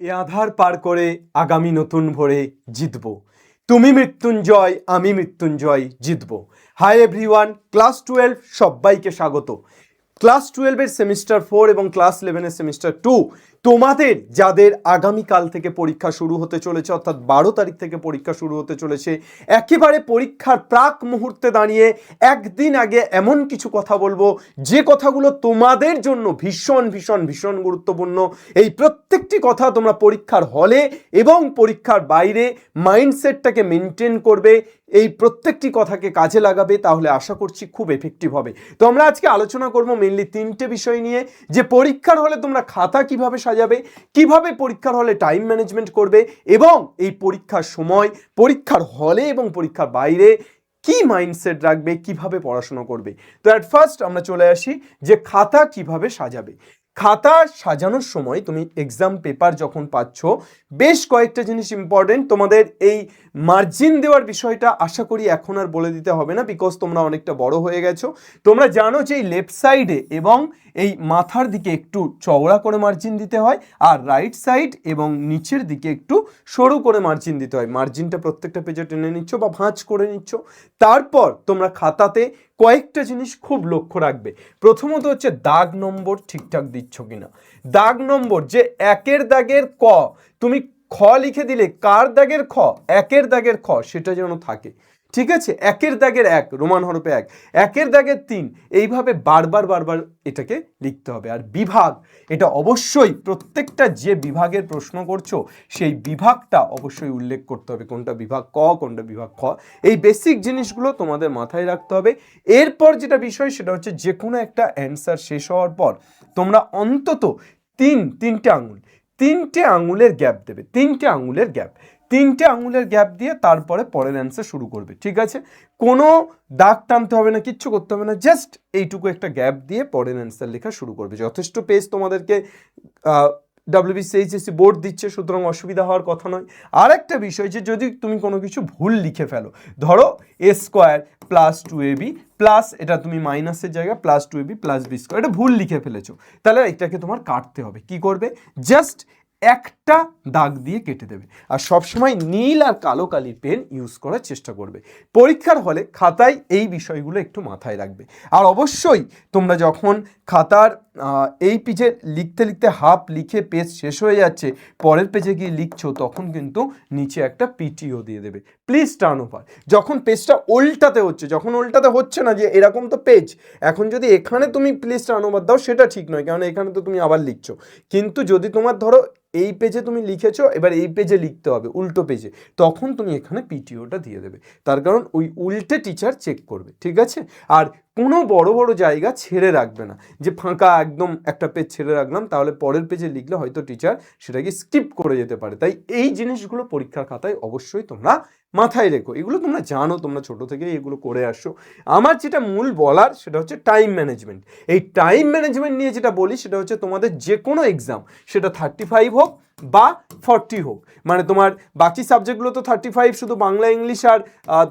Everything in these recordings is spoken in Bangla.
এ আধার পার করে আগামী নতুন ভোরে জিতব। তুমি মৃত্যুঞ্জয়, আমি মৃত্যুঞ্জয় জিতব। হাই এভরিওয়ান ক্লাস টুয়েলভ সবাইকে স্বাগত। ক্লাস টুয়েলভের সেমিস্টার ফোর এবং ক্লাস ইলেভেনের সেমিস্টার টু তোমাদের যাদের আগামীকাল থেকে পরীক্ষা শুরু হতে চলেছে, অর্থাৎ বারো তারিখ থেকে পরীক্ষা শুরু হতে চলেছে, একেবারে পরীক্ষার প্রাক মুহূর্তে দাঁড়িয়ে একদিন আগে এমন কিছু কথা বলব, যে কথাগুলো তোমাদের জন্য ভীষণ ভীষণ ভীষণ গুরুত্বপূর্ণ। এই প্রত্যেকটি কথা তোমরা পরীক্ষার হলে এবং পরীক্ষার বাইরে মাইন্ডসেটটাকে মেনটেন করবে এই প্রত্যেকটি কথাকে কাজে লাগাবে, তাহলে আশা করছি খুব এফেক্টিভ হবে। তো আমরা আজকে আলোচনা করব মেনলি তিনটে বিষয় নিয়ে, যে পরীক্ষার হলে তোমরা খাতা কীভাবে সাজাবে, কীভাবে পরীক্ষার হলে টাইম ম্যানেজমেন্ট করবে, এবং এই পরীক্ষার সময়, পরীক্ষার হলে এবং পরীক্ষার বাইরে কি মাইন্ডসেট রাখবে, কীভাবে পড়াশোনা করবে। তো অ্যাট ফার্স্ট আমরা চলে আসি যে খাতা কীভাবে সাজাবে। খাতা সাজানোর সময় তুমি এক্সাম পেপার যখন পাচ্ছ, বেশ কয়েকটা জিনিস ইম্পর্টেন্ট তোমাদের এই মার্জিন দেওয়ার বিষয়টা আশা করি এখন আর বলে দিতে হবে না বিকজ তোমরা অনেকটা বড় হয়ে গেছো। তোমরা জানো যে এই লেফট সাইডে এবং এই মাথার দিকে একটু চওড়া করে মার্জিন দিতে হয়, আর রাইট সাইড এবং নিচের দিকে একটু সরু করে মার্জিন দিতে হয়। মার্জিনটা প্রত্যেকটা পেজে টেনে নিচ্ছ বা ভাঁজ করে নিচ্ছ। তারপর তোমরা খাতাতে কয়েকটা জিনিস খুব লক্ষ্য রাখবে। প্রথমত হচ্ছে দাগ নম্বর ঠিকঠাক দিচ্ছ কিনা। দাগ নম্বর যে একের দাগের ক, তুমি খ লিখে দিলে কার দাগের খ? একের দাগের খ, সেটা যেন থাকে। ঠিক আছে? একের দাগের এক, রোমান হরফে এক। একের দাগের তিন, এইভাবে বারবার বারবার এটাকে লিখতে হবে। আর বিভাগ, এটা অবশ্যই প্রত্যেকটা যে বিভাগের প্রশ্ন করছ, সেই বিভাগটা অবশ্যই উল্লেখ করতে হবে। কোনটা বিভাগ ক, কোনটা বিভাগ খ। এই বেসিক জিনিসগুলো তোমাদের মাথায় রাখতে হবে। এরপর যেটা বিষয়, সেটা হচ্ছে যে কোনো একটা অ্যান্সার শেষ হওয়ার পর তোমরা অন্তত তিন, তিনটে আঙুল, তিনটে আঙুলের গ্যাপ দেবে। তিনটে আঙুলের গ্যাপ তিনটে আঙুলের গ্যাপ দিয়ে তারপরে পরের অ্যান্সার শুরু করবে, ঠিক আছে? কোনো দাগ টানতে হবে না, কিচ্ছু করতে হবে না জাস্ট এইটুকু একটা গ্যাপ দিয়ে পরের অ্যান্সার লেখা শুরু করবে। যথেষ্ট পেজ তোমাদেরকে ডাব্লিউবিসিএইচএসসি বোর্ড দিচ্ছে, সুতরাং অসুবিধা হওয়ার কথা নয়। আর একটা বিষয় যে যদি তুমি কোনো কিছু ভুল লিখে ফেলো, ধরো A square plus two A B plus এটা তুমি মাইনাসের জায়গায় plus two A B plus B square এটা ভুল লিখে ফেলেছো, তাহলে এটাকে তোমার কাটতে হবে। কি করবে? জাস্ট একটা দাগ দিয়ে কেটে দেবে। আর সবসময় নীল আর কালো কালি পেন ইউজ করার চেষ্টা করবে। পরীক্ষার হলে খাতায় এই বিষয়গুলো একটু মাথায় রাখবে। আর অবশ্যই তোমরা যখন খাতার এই পেজে লিখতে লিখতে হাফ লিখে পেজ শেষ হয়ে যাচ্ছে, পরের পেজে গিয়ে লিখছো, তখন কিন্তু নিচে একটা পিটিও দিয়ে দেবে। প্লিজ টার্ন ওভার যখন পেজটা উল্টাতে হচ্ছে, যখন উল্টাতে হচ্ছে না যে এরকম তো পেজ, এখন যদি এখানে তুমি প্লিজ টার্ন ওভার দাও, সেটা ঠিক নয়, কারণ এখানে তো তুমি আবার লিখছো। কিন্তু যদি তোমার ধরো এই পেজে তুমি লিখেছো, এবার এই পেজে লিখতে হবে, উল্টো পেজে, তখন তুমি এখানে পিটিওটা দিয়ে দেবে। তার কারণ ওই উল্টে টিচার চেক করবে, ঠিক আছে? আর কোনো বড় বড় জায়গা ছেড়ে রাখবে না। যে ফাঁকা একদম একটা পেজ ছেড়ে রাখলাম, তাহলে পরের পেজে লিখলে হয়তো টিচার সেটাকে স্কিপ করে যেতে পারে। তাই এই জিনিসগুলো পরীক্ষার খাতায় অবশ্যই তোমরা মাথায় রেখো। এগুলো তোমরা জানো, তোমরা ছোট থেকেই এগুলো করে আসো। আমার যেটা মূল বলার সেটা হচ্ছে টাইম ম্যানেজমেন্ট এই টাইম ম্যানেজমেন্ট নিয়ে যেটা বলি, সেটা হচ্ছে তোমাদের যে কোনো এক্সাম সেটা থার্টি ফাইভ হোক বা ফর্টি হোক। মানে তোমার বাকি সাবজেক্টগুলো তো থার্টি ফাইভ শুধু বাংলা ইংলিশ আর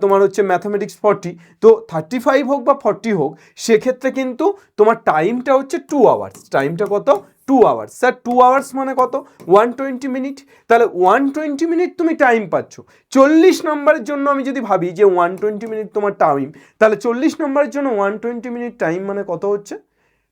তোমার হচ্ছে ম্যাথামেটিক্স ফর্টি তো থার্টি ফাইভ হোক বা ফর্টি হোক, সেক্ষেত্রে কিন্তু তোমার টাইমটা হচ্ছে টু আওয়ার্স টাইমটা কত? Two hours sir two hours মানে কত? ওয়ান টোয়েন্টি মিনিট তাহলে ওয়ান টোয়েন্টি মিনিট তুমি টাইম পাচ্ছ। চল্লিশ নম্বরের জন্য আমি যদি ভাবি যে ওয়ান টোয়েন্টি মিনিট তোমার টাইম তাহলে চল্লিশ নম্বরের জন্য ওয়ান টোয়েন্টি মিনিট টাইম মানে কত হচ্ছে?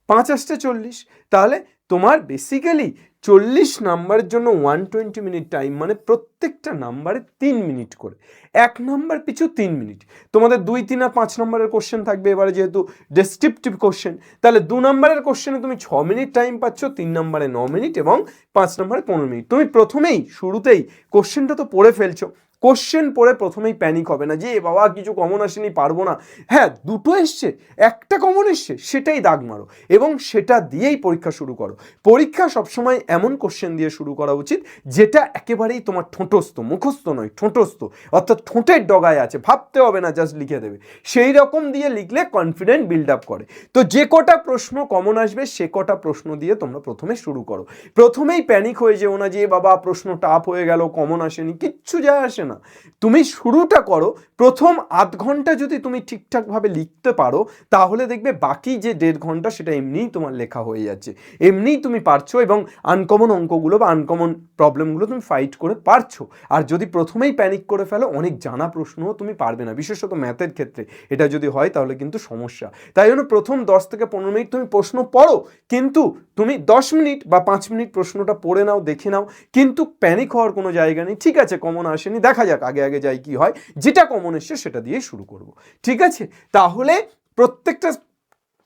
পাঁচ আসতে চল্লিশ। তাহলে তোমার বেসিক্যালি চল্লিশ নাম্বারের জন্য ওয়ান টোয়েন্টি মিনিট টাইম মানে প্রত্যেকটা নাম্বারে তিন মিনিট করে। এক নাম্বার পিছু তিন মিনিট তোমাদের দুই, তিন আর পাঁচ নম্বরের কোশ্চেন থাকবে এবারে যেহেতু ডেসক্রিপটিভ কোশ্চেন তাহলে দু নম্বরের কোশ্চেনে তুমি ছ মিনিট টাইম পাচ্ছ, তিন নম্বরে ন মিনিট এবং পাঁচ নম্বরে পনেরো মিনিট তুমি প্রথমেই শুরুতেই কোশ্চেনটা তো পড়ে ফেলছো। কোশ্চেন পড়ে প্রথমেই প্যানিক হবে না, যে বাবা, কিছু কমন আসেনি, পারব না। হ্যাঁ দুটো এসছে, একটা কমন এসছে, সেটাই দাগ মারো এবং সেটা দিয়েই পরীক্ষা শুরু করো। পরীক্ষা সবসময় এমন কোশ্চেন দিয়ে শুরু করা উচিত, যেটা একেবারেই তোমার ঠোঁটস্থ, মুখস্থ নয়, ঠোঁটস্থ, অর্থাৎ ঠোঁটের ডগায় আছে, ভাবতে হবে না জাস্ট লিখে দেবে। সেই রকম দিয়ে লিখলে কনফিডেন্ট বিল্ড আপ করে। তো যে কটা প্রশ্ন কমন আসবে, সে কটা প্রশ্ন দিয়ে তোমরা প্রথমে শুরু করো। প্রথমেই প্যানিক হয়ে যেও না, যে বাবা, প্রশ্ন টাফ হয়ে গেল কমন আসেনি, কিচ্ছু যায় আসে না। না। তুমি শুরুটা করো। প্রথম আধ ঘণ্টা যদি তুমি ঠিকঠাকভাবে লিখতে পারো, তাহলে দেখবে বাকি যে দেড় ঘণ্টা সেটা এমনিই তোমার লেখা হয়ে যাচ্ছে। এমনিই তুমি পারছ এবং আনকমন অঙ্কগুলো বা আনকমন প্রবলেমগুলো তুমি ফাইট করে পারছ। আর যদি প্রথমেই প্যানিক করে ফেলো, অনেক জানা প্রশ্নও তুমি পারবে না, বিশেষত ম্যাথের ক্ষেত্রে। এটা যদি হয়, তাহলে কিন্তু সমস্যা। তাই জন্য প্রথম দশ থেকে পনেরো মিনিট তুমি প্রশ্ন পড়ো, কিন্তু তুমি দশ মিনিট বা পাঁচ মিনিট প্রশ্নটা পড়ে নাও, দেখে নাও। কিন্তু প্যানিক হওয়ার কোনো জায়গা নেই। ঠিক আছে কমন আসেনি, দেখা যাক আগে আগে যাই কি হয়। যেটা কমন এসছে সেটা দিয়ে শুরু করব। ঠিক আছে? তাহলে প্রত্যেকটা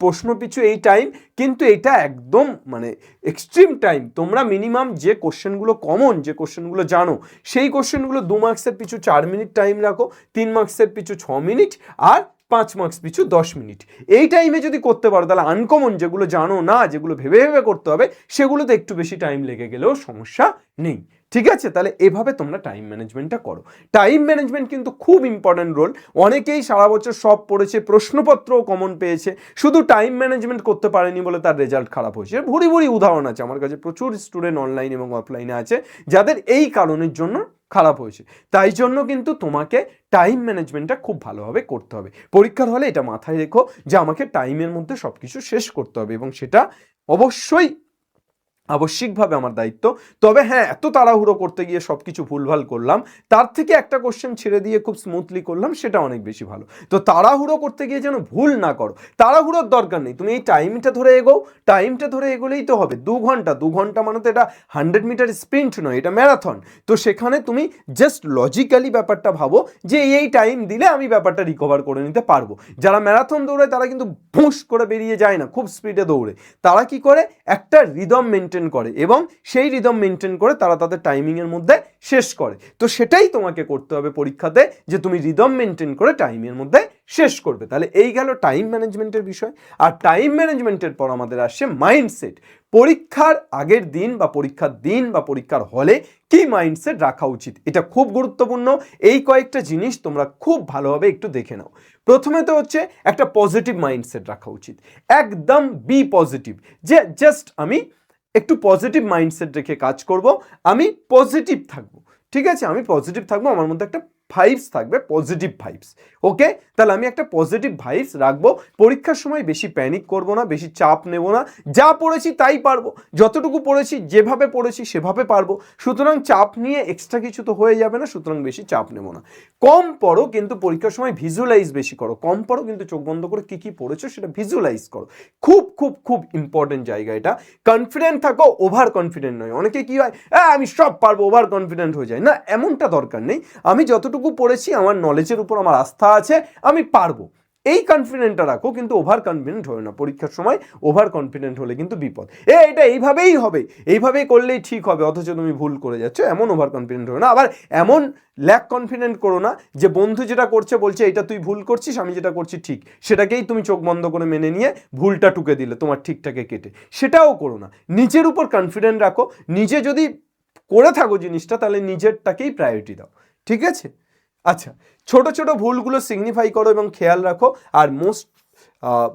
প্রশ্ন পিছু এই টাইম কিন্তু এটা একদম মানে এক্সট্রিম টাইম তোমরা মিনিমাম যে কোশ্চেনগুলো কমন যে কোশ্চেনগুলো জানো, সেই কোশ্চেনগুলো দু মার্কসের পিছু চার মিনিট টাইম রাখো, তিন মার্কসের পিছু ছ মিনিট আর পাঁচ মার্কস পিছু দশ মিনিট এই টাইমে যদি করতে পারো, তাহলে আনকমন যেগুলো জানো না, যেগুলো ভেবে ভেবে করতে হবে, সেগুলোতে একটু বেশি টাইম লেগে গেলেও সমস্যা নেই। ঠিক আছে? তাহলে এভাবে তোমরা টাইম ম্যানেজমেন্টটা করো। টাইম ম্যানেজমেন্ট কিন্তু খুব ইম্পর্ট্যান্ট রোল অনেকেই সারা বছর সব পড়েছে, প্রশ্নপত্রও কমন পেয়েছে। শুধু টাইম ম্যানেজমেন্ট করতে পারেনি বলে তার রেজাল্ট খারাপ হয়েছে। ভুরি ভুরি উদাহরণ আছে আমার কাছে। প্রচুর স্টুডেন্ট অনলাইন এবং অফলাইনে আছে, যাদের এই কারণের জন্য খারাপ হয়েছে। তাই জন্য কিন্তু তোমাকে টাইম ম্যানেজমেন্টটা খুব ভালোভাবে করতে হবে। পরীক্ষার হলে এটা মাথায় রেখো যে আমাকে টাইমের মধ্যে সব কিছু শেষ করতে হবে এবং সেটা অবশ্যই আবশ্যিকভাবে আমার দায়িত্ব। তবে হ্যাঁ এত তাড়াহুড়ো করতে গিয়ে সব কিছু ভুলভাল করলাম। তার থেকে একটা কোশ্চেন ছেড়ে দিয়ে খুব স্মুথলি করলাম, সেটা অনেক বেশি ভালো। তো তাড়াহুড়ো করতে গিয়ে যেন ভুল না করো। তাড়াহুড়োর দরকার নেই। তুমি এই টাইমটা ধরে এগোও। টাইমটা ধরে এগোলেই তো হবে। দু ঘণ্টা। দু ঘণ্টা মানে তো এটা হান্ড্রেড মিটার স্প্রিন্ট নয়, এটা ম্যারাথন তো সেখানে তুমি জাস্ট লজিক্যালি ব্যাপারটা ভাবো যে এই টাইম দিলে আমি ব্যাপারটা রিকভার করে নিতে পারব। যারা ম্যারাথন দৌড়ায় তারা কিন্তু ভুঁস করে বেরিয়ে যায় না, খুব স্পিডে দৌড়ে। তারা কি করে? একটা রিদম মেনটেন করে এবং সেই রিদম মেনটেন করে তারা তাদের টাইমিংয়ের মধ্যে শেষ করে। তো সেটাই তোমাকে করতে হবে পরীক্ষাতে যে তুমি রিদম মেনটেন করে টাইমের মধ্যে শেষ করবে। তাহলে এই গেল টাইম ম্যানেজমেন্টের বিষয়। আর টাইম ম্যানেজমেন্টের পর আমাদের আসছে মাইন্ডসেট পরীক্ষার আগের দিন বা পরীক্ষার দিন বা পরীক্ষার হলে কি মাইন্ডসেট রাখা উচিত? এটা খুব গুরুত্বপূর্ণ। এই কয়েকটা জিনিস তোমরা খুব ভালোভাবে একটু দেখে নাও। প্রথমে তো হচ্ছে একটা পজিটিভ মাইন্ডসেট রাখা উচিত। একদম বি পজিটিভ যে জাস্ট আমি একটু পজিটিভ মাইন্ডসেট রেখে কাজ করব। আমি পজিটিভ থাকব। ঠিক আছে? আমি পজিটিভ থাকব, আমার মধ্যে একটা ভাইবস থাকবে পজিটিভ ভাইবস ওকে তাহলে আমি একটা পজিটিভ ভাইবস রাখব। পরীক্ষার সময় বেশি প্যানিক করব না বেশি চাপ নেব না। যা পড়েছি তাই পারব। যতটুকু পড়েছি যেভাবে পড়েছি সেভাবে পারব। সুতরাং চাপ নিয়ে এক্সট্রা কিছু তো হয়ে যাবে না সুতরাং বেশি চাপ নেব না। কম পড়ো কিন্তু পরীক্ষার সময় ভিজুয়ালাইজ বেশি করো। কম পড়ো কিন্তু চোখ বন্ধ করে কী কী পড়েছো সেটা ভিজুয়ালাইজ করো। খুব খুব খুব ইম্পর্টেন্ট জায়গা এটা। কনফিডেন্ট থাকো ওভার কনফিডেন্ট নয়। অনেকে কি হয় "আহ, আমি সব পারব ওভার কনফিডেন্ট হয়ে যায়। না এমনটা দরকার নেই। আমি যতটুকু পড়েছি, আমার নলেজের উপর আমার আস্থা আছে, আমি পারব। এই কনফিডেন্টটা রাখো, কিন্তু ওভার কনফিডেন্ট হয়ে না। পরীক্ষার সময় ওভার কনফিডেন্ট হলে কিন্তু বিপদ। এ, এটা এইভাবেই হবে। এইভাবেই করলেই ঠিক হবে, অথচ তুমি ভুল করে যাচ্ছ, এমন ওভার কনফিডেন্ট হয়ে না। আবার এমন ল্যাক কনফিডেন্ট করো না, যে বন্ধু যেটা করছে, বলছে, এটা তুই ভুল করছিস, আমি যেটা করছি ঠিক। সেটাকেই তুমি চোখ বন্ধ করে মেনে নিয়ে ভুলটা টুকে দিলে, তোমার ঠিকটাকে কেটে। সেটাও করো না। নিজের উপর কনফিডেন্ট রাখো। নিজে যদি করে থাকো জিনিসটা, তাহলে নিজেরটাকেই প্রায়োরিটি দাও। ঠিক আছে? আচ্ছা ছোট ছোট ভুলগুলো সিগনিফাই করো এবং খেয়াল রাখো আর মোস্ট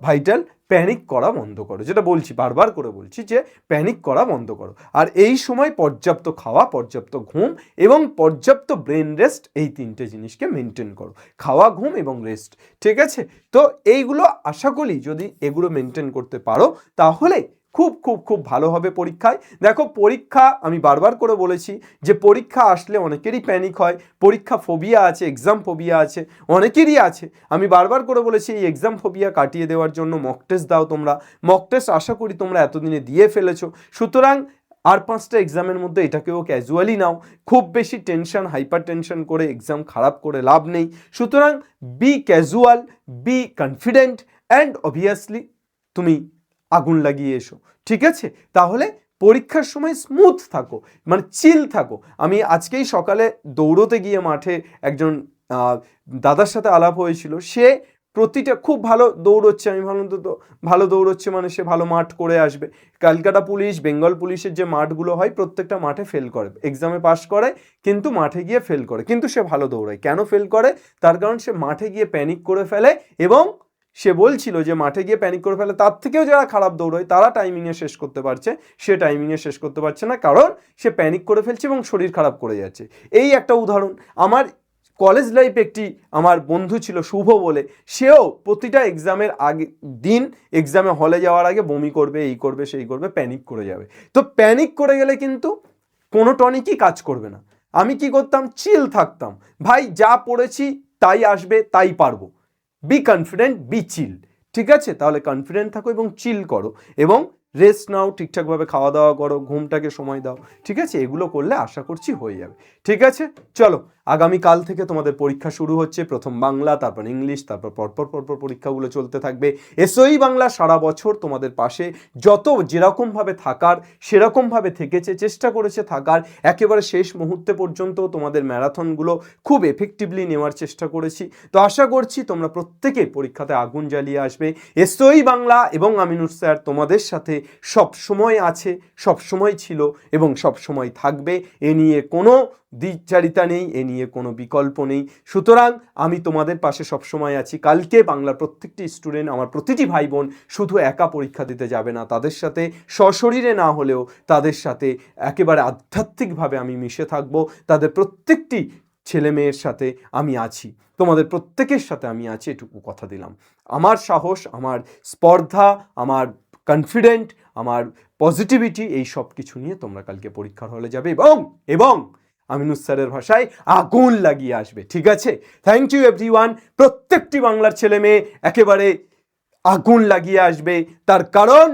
ভাইটাল প্যানিক করা বন্ধ করো। যেটা বলছি, বারবার করে বলছি যে প্যানিক করা বন্ধ করো। আর এই সময় পর্যাপ্ত খাওয়া, পর্যাপ্ত ঘুম এবং পর্যাপ্ত ব্রেন রেস্ট এই তিনটে জিনিসকে মেনটেন করো। খাওয়া, ঘুম এবং রেস্ট ঠিক আছে? তো এইগুলো আশা করি যদি এগুলো মেনটেন করতে পারো, তাহলে খুব খুব খুব ভালো হবে পরীক্ষায়। দেখো, পরীক্ষা আমি বারবার করে বলেছি যে পরীক্ষা আসলে অনেকেরই প্যানিক হয়। পরীক্ষা ফোবিয়া আছে এক্সাম ফোবিয়া আছে, অনেকেরই আছে। আমি বারবার করে বলেছি, এই এক্সাম ফোবিয়া কাটিয়ে দেওয়ার জন্য মক টেস্ট দাও তোমরা। মক টেস্ট আশা করি তোমরা এতদিনে দিয়ে ফেলেছো। সুতরাং আর পাঁচটা এক্সামের মধ্যে এটাকেও ক্যাজুয়ালি নাও। খুব বেশি টেনশন হাইপার টেনশন করে এক্সাম খারাপ করে লাভ নেই। সুতরাং be casual be confident and obviously তুমি আগুন লাগিয়ে এসো। ঠিক আছে? তাহলে পরীক্ষার সময় স্মুথ থাকো মানে চিল থাকো। আমি আজকেই সকালে দৌড়তে গিয়ে মাঠে একজন দাদার সাথে আলাপ হয়েছিল। সে প্রতিটা খুব ভালো দৌড়চ্ছে, আমি তো তো ভালো দৌড়চ্ছে মানে সে ভালো মাঠ করে আসবে। ক্যালকাটা পুলিশ, বেঙ্গল পুলিশের যে মাঠগুলো হয়, প্রত্যেকটা মাঠে ফেল করে। এক্সামে পাশ করে, কিন্তু মাঠে গিয়ে ফেল করে। কিন্তু সে ভালো দৌড়ায়। কেন ফেল করে? তার কারণ সে মাঠে গিয়ে প্যানিক করে ফেলে এবং সে বলছিল যে মাঠে গিয়ে প্যানিক করে ফেলে। তার থেকেও যারা খারাপ দৌড়য়, তারা টাইমিংয়ে শেষ করতে পারছে। সে টাইমিংয়ে শেষ করতে পারছে না, কারণ সে প্যানিক করে ফেলছে এবং শরীর খারাপ করে যাচ্ছে। এই একটা উদাহরণ। আমার কলেজ লাইফ একটি আমার বন্ধু ছিল শুভ বলে। সেও প্রতিটা এক্সামের আগে দিন এক্সামে হলে যাওয়ার আগে বমি করবে, এই করবে, সেই করবে প্যানিক করে যাবে। তো প্যানিক করে গেলে কিন্তু কোনো টনিকই কাজ করবে না। আমি কি করতাম? চিল থাকতাম। ভাই, যা পড়েছি তাই আসবে, তাই পারব। বি কনফিডেন্ট বি চিল ঠিক আছে? তাহলে কনফিডেন্ট থাকো এবং চিল করো। এবং রেস্ট নাও, ঠিকঠাকভাবে খাওয়া দাওয়া করো, ঘুমটাকে সময় দাও। ঠিক আছে? এগুলো করলে আশা করছি হয়ে যাবে। ঠিক আছে? চলো আগামীকাল থেকে তোমাদের পরীক্ষা শুরু হচ্ছে। প্রথম বাংলা, তারপর ইংলিশ, তারপর পরপর পরপর পরীক্ষাগুলো চলতে থাকবে। এসওই বাংলা সারা বছর তোমাদের পাশে। যত যেরকমভাবে থাকার, সেরকমভাবে থেকেছে, চেষ্টা করেছে থাকার, একেবারে শেষ মুহূর্তে পর্যন্ত তোমাদের ম্যারাথনগুলো খুব এফেক্টিভলি নেওয়ার চেষ্টা করেছি। তো আশা করছি তোমরা প্রত্যেকে পরীক্ষাতে আগুন জ্বালিয়ে আসবে। এসওই বাংলা এবং আমিনুর স্যার তোমাদের সাথে সব সময় আছে সব সময় ছিল এবং সব সময় থাকবে। এ নিয়ে কোনো দ্বিচারিতা নেই, এ নিয়ে কোনো বিকল্প নেই। সুতরাং আমি তোমাদের পাশে সবসময় আছি। কালকে বাংলার প্রত্যেকটি স্টুডেন্ট, আমার প্রতিটি ভাই বোন শুধু একা পরীক্ষা দিতে যাবে না, তাদের সাথে সশরীরে না হলেও তাদের সাথে একেবারে আধ্যাত্মিকভাবে আমি মিশে থাকব। তাদের প্রত্যেকটি ছেলে মেয়ের সাথে আমি আছি। তোমাদের প্রত্যেকের সাথে আমি আছি, এটুকু কথা দিলাম। আমার সাহস, আমার স্পর্ধা, আমার কনফিডেন্ট আমার পজিটিভিটি এই সব কিছু নিয়ে তোমরা কালকে পরীক্ষার হলে যাবে এবং এবং আমিনুস স্যারের ভাষায় আগুন লাগিয়ে আসবে, ঠিক আছে? থ্যাংক ইউ এভরিওয়ান প্রত্যেকটি বাংলার ছেলে মেয়ে একেবারে আগুন লাগিয়ে আসবে। তার কারণ,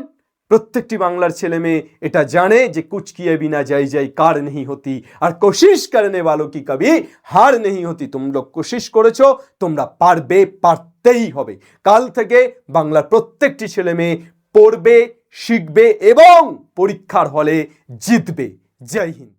প্রত্যেকটি বাংলার ছেলে মেয়ে এটা জানে যে কুছ কিয়ে বিনা যাই যাই কার নেই হতি, আর কোশিশ করনে वालों কি কবি, হার নেই হতি। তোমরা কোশিশ করেছ, তোমরা পারবে, পারতেই হবে। কাল থেকে বাংলার প্রত্যেকটি ছেলে মেয়ে পড়বে, শিখবে এবং পরীক্ষার হলে জিতবে। জয় হিন্দ।